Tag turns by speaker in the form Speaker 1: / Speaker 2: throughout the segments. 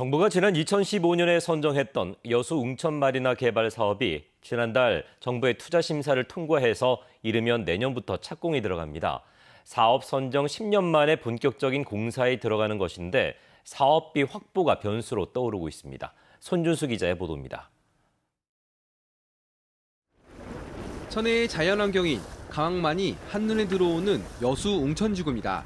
Speaker 1: 정부가 지난 2015년에 선정했던 여수 웅천 마리나 개발 사업이 지난달 정부의 투자 심사를 통과해서 이르면 내년부터 착공이 들어갑니다. 사업 선정 10년 만에 본격적인 공사에 들어가는 것인데 사업비 확보가 변수로 떠오르고 있습니다. 손준수 기자의 보도입니다.
Speaker 2: 천혜의 자연환경인 강황만이 한눈에 들어오는 여수 웅천지구입니다.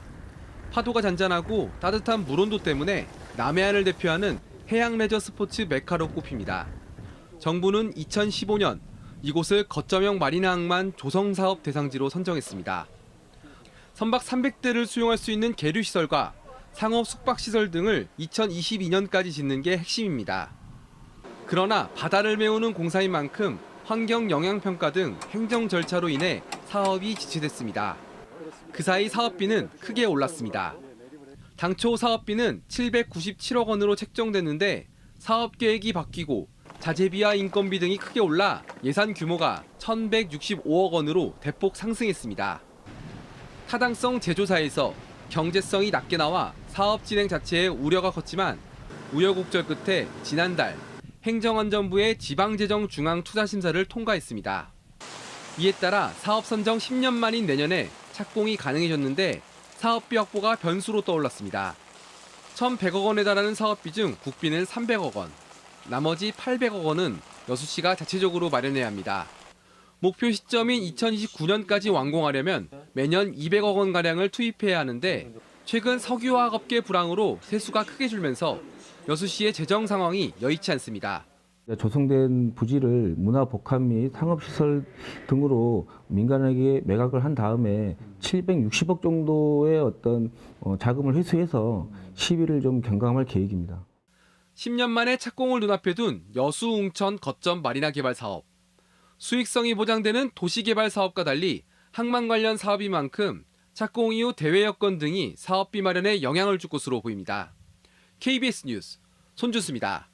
Speaker 2: 파도가 잔잔하고 따뜻한 물온도 때문에 남해안을 대표하는 해양 레저 스포츠 메카로 꼽힙니다. 정부는 2015년 이곳을 거점형 마리나 항만 조성 사업 대상지로 선정했습니다. 선박 300대를 수용할 수 있는 계류 시설과 상업 숙박 시설 등을 2022년까지 짓는 게 핵심입니다. 그러나 바다를 메우는 공사인 만큼 환경 영향 평가 등 행정 절차로 인해 사업이 지체됐습니다. 그 사이 사업비는 크게 올랐습니다. 당초 사업비는 797억 원으로 책정됐는데 사업 계획이 바뀌고 자재비와 인건비 등이 크게 올라 예산 규모가 1,165억 원으로 대폭 상승했습니다. 타당성 제조사에서 경제성이 낮게 나와 사업 진행 자체에 우려가 컸지만 우여곡절 끝에 지난달 행정안전부의 지방재정중앙투자심사를 통과했습니다. 이에 따라 사업 선정 10년 만인 내년에 착공이 가능해졌는데 사업비 확보가 변수로 떠올랐습니다. 1,100억 원에 달하는 사업비 중 국비는 300억 원, 나머지 800억 원은 여수시가 자체적으로 마련해야 합니다. 목표 시점인 2029년까지 완공하려면 매년 200억 원 가량을 투입해야 하는데 최근 석유화학업계 불황으로 세수가 크게 줄면서 여수시의 재정 상황이 여의치 않습니다.
Speaker 3: 조성된 부지를 문화 복합 및 상업 시설 등으로 민간에게 매각을 한 다음에 760억 정도의 어떤 어, 자금을 회수해서 시비를 좀 경감할 계획입니다.
Speaker 2: 10년 만에 착공을 눈앞에 둔 여수 웅천 거점 마리나 개발 사업. 수익성이 보장되는 도시개발 사업과 달리 항만 관련 사업인 만큼 착공 이후 대외 여건 등이 사업비 마련에 영향을 줄 것으로 보입니다. KBS 뉴스 손준수입니다.